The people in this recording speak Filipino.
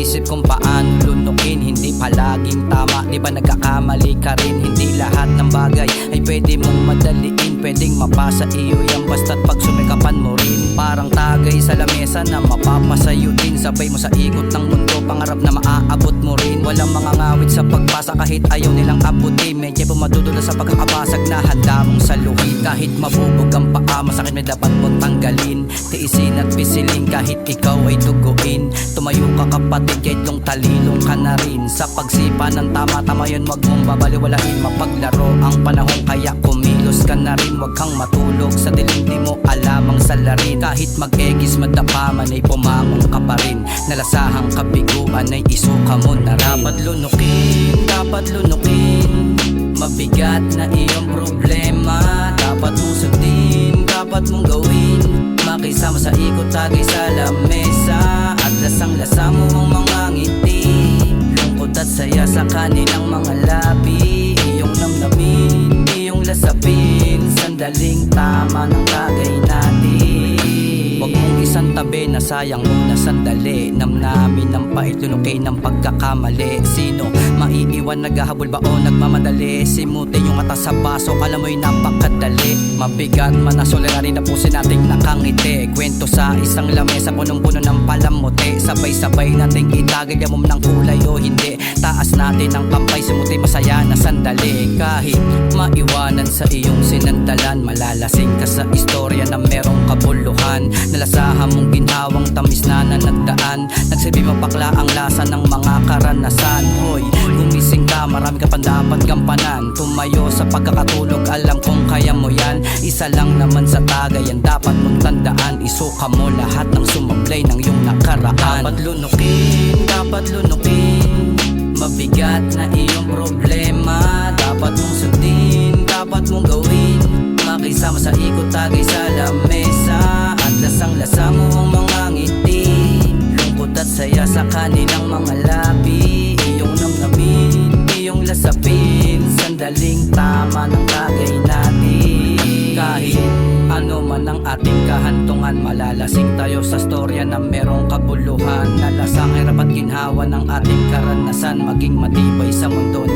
Isip kung paano lunukin. Hindi palaging tama. Di ba nagkakamali ka rin? Hindi lahat ng bagay ay pwede mong madaliin. Pwedeng mapasa iyo yan. Basta't pag sumikapan mo rin Parang tagay sa lamesa na mapapasayo din. Sabay mo sa ikot ng mundo Pangarap na maaabot mo rin. Walang mga ngawit sa pagpasa Kahit ayaw nilang abutin. Medyo pumadudula sa pagkakabasag Na handa mong saluhin. Kahit mabubog ang paa Masakit may dapat mong tanggalin. Tiisin at pisilin Kahit ikaw ay duguin. Tumayo ka kapatid Kahit yung talilong ka na rin. Sa pagsipa ng tama-tama yun Huwag mong babaliwalain. Mapaglaro ang panahon Kaya kumilos ka na rin Huwag kang matulog Sa dilim. Di mo alam ang salarin Kahit mag-egis madapaman Ay pumamong ka pa rin. Nalasahang kabiguan Ay isuka mo na rin. Dapat lunukin Dapat lunukin. Mabigat na iyong problema. Dapat mong sundin Dapat mong gawin. Makisama sa ikot tagay sa lamesa. At lasang-lasa mo ang mga ngiti. Lungkot at saya sa kanilang mga labi tama ng tagay natin Huwag mong isang tabi na sayang muna sandali. Namnamin ng pait lunukay ng pagkakamali. Sino maiiwan naghahabol ba o nagmamadali? Simuti yung atas sa baso alam mo'y napakadali. Mabigat man na solerari na pusin nating nakangiti. Kwento sa isang lamesa punong-puno ng palamuti. Sabay-sabay nating itagay yamom ng kulay o hindi Taas natin ang kampay simuti masaya na sandali. Kahit maiwanan sa iyong sinandalan Malalasing ka sa istorya na merong kabuluhan. Nalasahan mong ginhawang tamis na na nagdaan Nagsabi mapakla ang lasa ng mga karanasan. Hoy, gumising ka, marami ka pang dapat gampanan. Tumayo sa pagkakatulog, alam kong kaya mo yan. Isa lang naman sa tagay ang dapat mong tandaan. Isuka mo lahat ng sumablay ng iyong nakaraan. Dapat lunukin, dapat lunukin Mabigat na iyong problema. Dapat mong sundin, dapat mong gawin. Makisama sa ikot tagay sa lamesa. At lasang-lasa mo ang mga ngiti. Lungkot at saya sa kanilang mga labi. Iyong namnamin, iyong lasapin. Sandaling tama ng ating kahantungan. Malalasing tayo sa storya na merong kabuluhan. Nalasang hirap at ginhawa ng ating karanasan. Maging matibay sa mundo